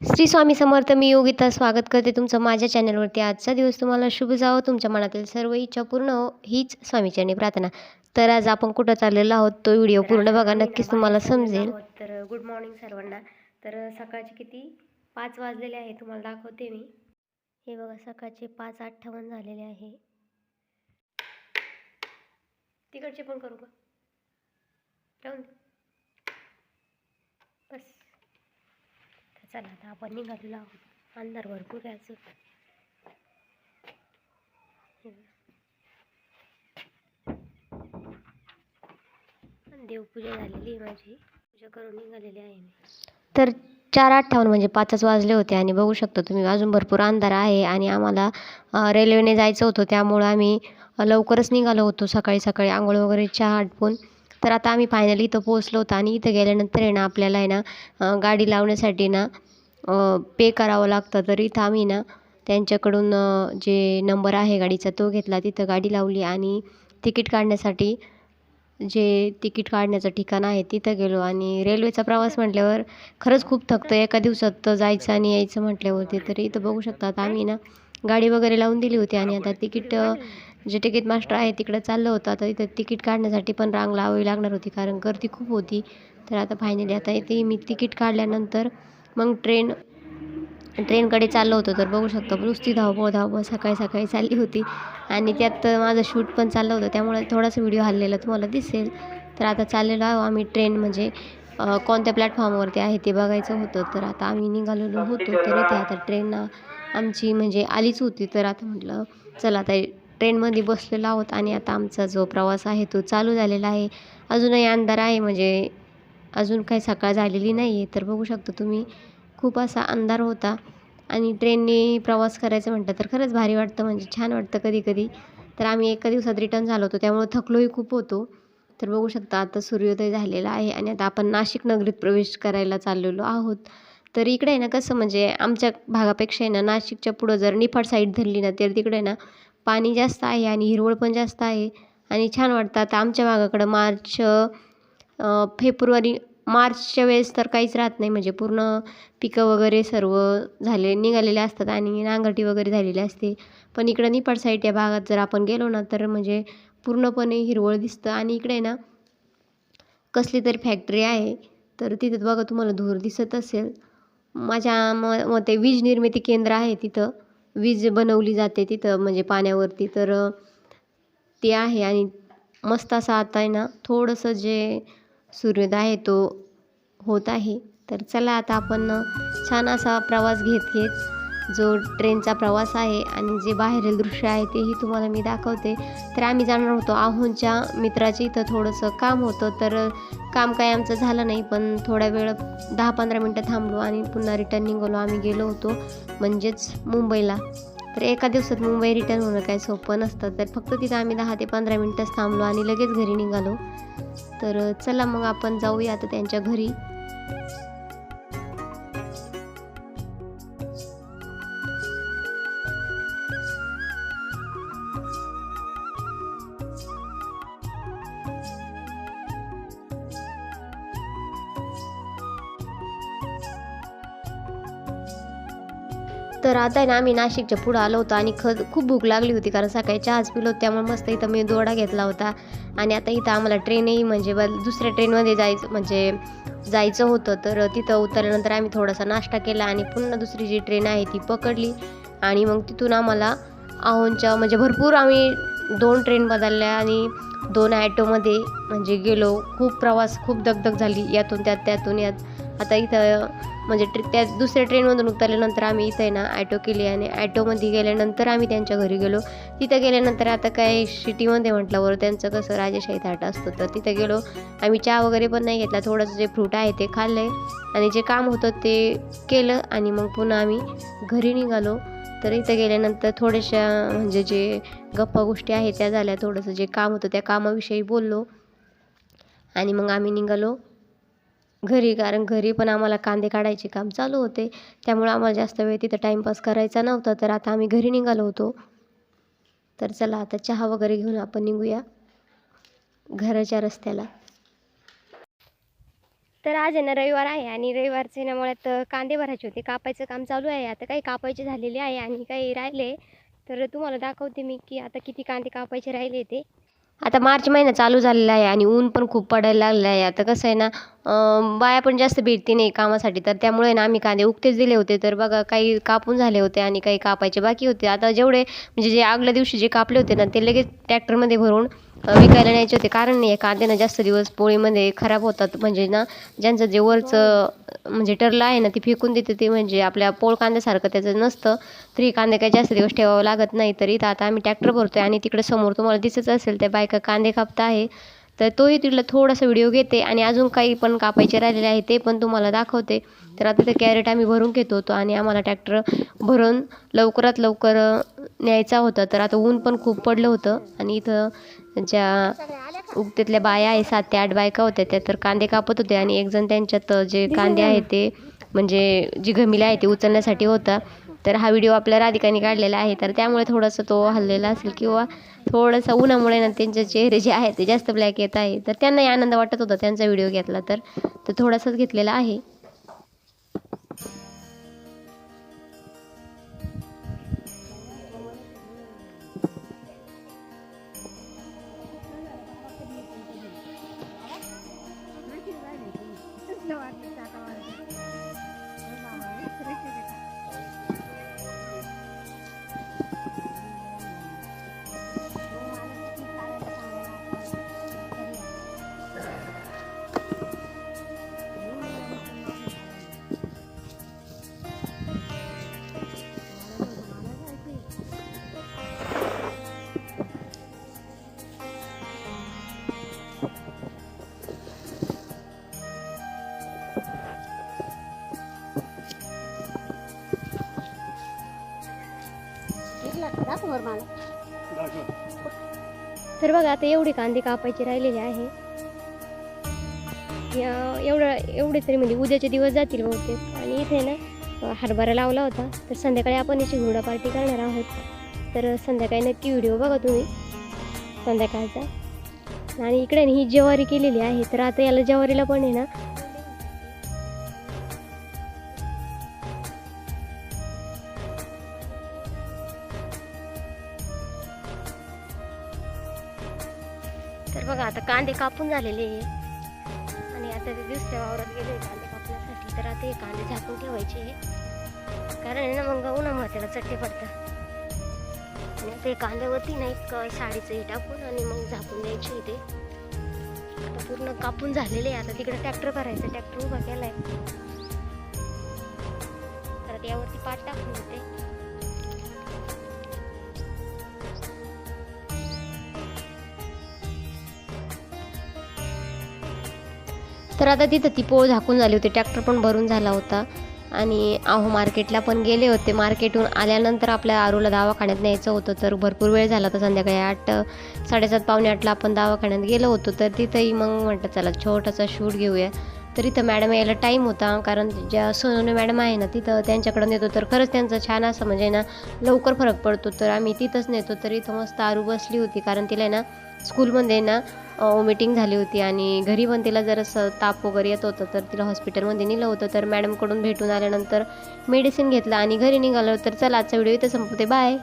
श्री स्वामी समर्थ मी योगिता स्वागत करते तुमचं माझ्या चॅनलवरती. आजचा दिवस तुम्हाला शुभ जावं. तुमच्या मनातील सर्व इच्छा पूर्ण हो हीच स्वामीचरणी प्रार्थना. तर आज आपण कुठं चाललेलो आहोत तो व्हिडिओ पूर्ण बघा नक्कीच तुम्हाला समजेल. तर गुड मॉर्निंग सर्वांना. तर सकाळचे किती? पाच वाजलेले आहे तुम्हाला दाखवते मी. हे बघा सकाळचे पाच अठ्ठावन्न झालेले आहे. तिकडचे पण करू का? चला आता आपण निघालेलो आहोत. अंधार भरपूर आहे अजून. देवपूजा झालेली आहे माझी. पूजा करून निघालेली आहे मी. तर चार अठ्ठावन्न म्हणजे पाचच वाजले होते आणि बघू शकता तुम्ही अजून भरपूर अंधार आहे आणि आम्हाला रेल्वेने जायचं होतं त्यामुळं आम्ही लवकरच निघालो होतो सकाळी सकाळी. आंघोळ वगैरे चहा आटपून. तर आता आम्ही फायनली इथं पोहोचलो होतो आणि इथं गेल्यानंतर आहे ना आपल्याला आहे ना गाडी लावण्यासाठी ना पे करावं लागतं. तर इथं आम्ही ना त्यांच्याकडून जे नंबर आहे गाडीचा तो घेतला. तिथं गाडी लावली आणि तिकीट काढण्यासाठी जे तिकीट काढण्याचं ठिकाण आहे तिथं गेलो. आणि रेल्वेचा प्रवास म्हटल्यावर खरंच खूप थकतं एका दिवसात तर जायचं आणि यायचं म्हटल्यावरती. तर इथं बघू शकतात आम्ही ना गाडी वगैरे लावून दिली होती आणि आता तिकीट जे तिकीट मास्टर आहे तिकडं चाललं होतं. आता इथं तिकीट काढण्यासाठी पण रांग लावावी लागणार होती कारण गर्दी खूप होती. तर आता फायनली आता इथे मी तिकीट काढल्यानंतर मग ट्रेन ट्रेनकडे चाललो होतो. तर बघू शकतो नुसती धावपळ धावपळ सकाळी सकाळी चालली होती. आणि त्यात माझं शूट पण चाललं होतं. त्यामुळे थोडासा व्हिडिओ हल्लेला तुम्हाला दिसेल. तर आता चाललेलो आहो आम्ही ट्रेन म्हणजे कोणत्या प्लॅटफॉर्मवरती आहे ते बघायचं होतं. तर आता आम्ही निघालेलो होतो. तर इथे आता ट्रेन आमची म्हणजे आलीच होती. तर आता म्हटलं चला आता ट्रेनमध्ये बसलेलो आहोत आणि आता आमचा जो प्रवास आहे तो चालू झालेला आहे. अजूनही अंधार आहे म्हणजे अजून काही सकाळ झालेली नाही आहे. तर बघू शकता तुम्ही खूप असा अंधार होता आणि ट्रेनने प्रवास करायचं म्हटलं तर खरंच भारी वाटतं म्हणजे छान वाटतं कधी कधी तर आम्ही एका दिवसात रिटर्न झालो होतो त्यामुळे थकलोही खूप होतो. तर बघू शकता आता सूर्योदय झालेला आहे आणि आता आपण नाशिक नगरीत प्रवेश करायला चाललेलो आहोत. तर इकडे आहे ना कसं म्हणजे आमच्या भागापेक्षा आहे ना नाशिकच्या पुढं जर निफाड साईड धरली ना तर तिकडे ना पाणी जास्त आहे आणि हिरवळ पण जास्त आहे. आणि छान वाटतात आमच्या भागाकडं मार्च फेब्रुवारी मार्चच्या वेळेस तर काहीच राहत नाही. म्हणजे पूर्ण पिकं वगैरे सर्व झाले निघालेले असतात आणि नांगरटी वगैरे झालेली असते. पण इकडं निपाड साईड या भागात जर आपण गेलो ना तर म्हणजे पूर्णपणे हिरवळ दिसतं. आणि इकडे ना कसली तरी फॅक्टरी आहे. तर तिथं बघा तुम्हाला धूर दिसत असेल. माझ्या म मते वीज निर्मिती केंद्र आहे तिथं. वीज बनवली जाते तिथं म्हणजे पाण्यावरती. तर ते आहे आणि मस्त असं आता आहे ना थोडंसं जे सूर्योदय आहे तो होत आहे. तर चला आता आपण छान असा प्रवास घेत घेत जो ट्रेनचा प्रवास आहे आणि जे बाहेरील दृश्य आहे तेही तुम्हाला मी दाखवते. तर आम्ही जाणार होतो आहोंच्या मित्राच्या इथं थोडंसं काम होतं. तर काम काय आमचं झालं नाही पण थोड्या वेळ दहा पंधरा मिनटं थांबलो आणि पुन्हा रिटर्न निघालो आम्ही गेलो होतो म्हणजेच मुंबईला. तर एका दिवसात मुंबई रिटर्न होणं काय सोपं नसतं. तर फक्त तिथं आम्ही दहा ते पंधरा मिनटंच थांबलो आणि लगेच घरी निघालो. तर चला मग आपण जाऊया आता त्यांच्या घरी. तर आता आहे ना आम्ही नाशिकच्या पुढं आलो होतो आणि ख खूप भूक लागली होती कारण सकाळी चहाच पिलो त्यामुळे मस्त इथं मी दोडा घेतला होता. आणि आता इथं आम्हाला ट्रेनही म्हणजे ब दुसऱ्या ट्रेनमध्ये जायचं म्हणजे जायचं होतं. तर तिथं उतरल्यानंतर आम्ही थोडासा नाश्ता केला आणि पुन्हा दुसरी जी ट्रेन आहे ती पकडली. आणि मग तिथून आम्हाला आहोंच्या म्हणजे भरपूर आम्ही दोन ट्रेन बदलल्या आणि दोन ॲटोमध्ये म्हणजे गेलो. खूप प्रवास खूप दगदग झाली. यातून त्यात त्यातून यात. आता इथं म्हणजे ट्रे त्या दुसऱ्या ट्रेनमधून उतरल्यानंतर आम्ही इथं आहे ना ॲटो केली आणि ॲटोमध्ये गेल्यानंतर आम्ही त्यांच्या घरी गेलो. तिथं गेल्यानंतर आता काय सिटीमध्ये म्हटल्यावर त्यांचं कसं राजेशाही थाट असतं तर तिथं गेलो. आम्ही चहा वगैरे पण नाही घेतला थोडंसं जे फ्रूट आहे ते खाल्लं आहे आणि जे काम होतं ते केलं आणि मग पुन्हा आम्ही घरी निघालो. तर इथं गेल्यानंतर थोड्याशा म्हणजे जे गप्पा गोष्टी आहेत त्या झाल्या थोडंसं जे काम होतं त्या कामाविषयी बोललो. आणि मग आम्ही निघालो. घरी कारण घरी पण आम्हाला कांदे काढायचे काम चालू होते. त्यामुळे आम्हाला जास्त वेळ तिथं टाईमपास करायचा नव्हता. तर आता आम्ही घरी निघालो होतो. तर चला आता चहा वगैरे घेऊन आपण निघूया घराच्या रस्त्याला. तर आज आहे ना रविवार आहे आणि रविवारचे ना मुळात कांदे भरायचे होते. कापायचं काम चालू आहे. आता काही कापायचे झालेले आहे आणि काही राहिले. तर तुम्हाला दाखवते मी की आता किती कांदे कापायचे राहिले ते. आता मार्च महिना चालू झालेला आहे आणि ऊन पण खूप पडायला लागलं आहे. आता कसं आहे ना बाया पण जास्त भेटते नाही कामासाठी. तर त्यामुळे ना आम्ही कांदे उकतेच दिले होते. तर बघा काही कापून झाले होते आणि काही कापायचे बाकी होते. आता जेवढे म्हणजे जे आगल्या दिवशी जे कापले होते ना ते लगेच ट्रॅक्टरमध्ये भरून विकायला न्यायचे होते. कारण नाही कांदे ना जास्त दिवस पोळीमध्ये खराब होतात. म्हणजे ना ज्यांचं जे वरचं म्हणजे टरलं आहे ना ते फेकून देते. ते म्हणजे आपल्या पोळ कांद्यासारखं त्याचं नसतं. तरी कांदे काही जास्त दिवस ठेवावं लागत नाही. तर इथं आता आम्ही ट्रॅक्टर भरतो आहे आणि तिकडे समोर तुम्हाला दिसत असेल त्या बायका कांदे कापता आहे. तर तोही तिथला थोडासा व्हिडिओ घेते आणि अजून काही पण कापायचे राहिलेले आहे ते पण तुम्हाला दाखवते. तर आता ते कॅरेट आम्ही भरून घेत होतो आणि आम्हाला ट्रॅक्टर भरून लवकरात लवकर न्यायचा होता. तर आता ऊन पण खूप पडलं होतं आणि इथं ज्या उगतेतल्या बाया आहे सात ते आठ बायका होत्या त्या तर कांदे कापत होते आणि एकजण त्यांच्यात जे कांदे आहेत ते म्हणजे जी घमिला आहे ते उचलण्यासाठी होता. तर हा व्हिडिओ आपल्या राधिकाने काढलेला आहे. तर त्यामुळे थोडासा तो हललेला असेल किंवा थोडंसं उन्हामुळे ना त्यांचे चेहरे जे आहेत ते जास्त ब्लॅक येत आहे. तर त्यांनाही आनंद वाटत होता त्यांचा व्हिडिओ घेतला तर थोडासाच घेतलेला आहे. तर बघा आता एवढे कांदे कापायचे राहिलेले आहे. या- एवढं एवढे तरी म्हणजे उद्याचे दिवस जातील बहुतेक. आणि इथे ना अ, हरभरा लावला होता. तर संध्याकाळी आपण याची हुरडा पार्टी करणार आहोत. तर संध्याकाळी नक्की व्हिडिओ बघा तुम्ही. संध्याकाळचा. आणि इकडे ना ही ज्वारी केलेली आहे. तर आता याला ज्वारीला पण आहे ना तर बघा आता कांदे कापून झालेले आणि आता ते दुसऱ्या वावरात गेले कांदे कापण्यासाठी. तर आता हे कांदे झाकून ठेवायचे कारण आहे ना मग उन्हामुळे त्याला चट्टे पडतात. आणि ते कांद्यावरती ना एक साडीचं हे टाकून आणि मग झाकून द्यायचे इथे. आता पूर्ण कापून झालेले आहे. आता तिकडे ट्रॅक्टर करायचं ट्रॅक्टर उभा केलाय. तर यावरती पाठ टाकून देते. तर आता तिथं ती पोळ झाकून झाली होती. ट्रॅक्टर पण भरून झाला होता. आणि अहो मार्केटला पण गेले होते. मार्केटहून आल्यानंतर आपल्या आरूला दवाखान्यात न्यायचं होतं. तर भरपूर वेळ झाला होता संध्याकाळी आठ साडेसात पावणे आठला आपण दवाखान्यात गेलो होतो. तर तिथंही मग म्हटलं चला छोटासा शूट घेऊया. तर इथं मॅडम यायला टाईम होता. कारण ज्या सोनू मॅडम आहे ना तिथं त्यांच्याकडं नेतो. तर खरंच त्यांचं छान असं म्हणजे ना लवकर फरक पडतो. तर आम्ही तिथंच नेतो. तर इथं मस्त आरू बसली होती. कारण तिला आहे ना स्कूलमध्ये ना ओमिटिंग झाली होती आणि घरी पण तिला जरासं ताप वगैरे येत होतं तर तिला हॉस्पिटलमध्ये नेलं होतं. तर मॅडमकडून भेटून आल्यानंतर मेडिसिन घेतलं आणि घरी निघालो. तर चला आजचा व्हिडिओ इथं संपते बाय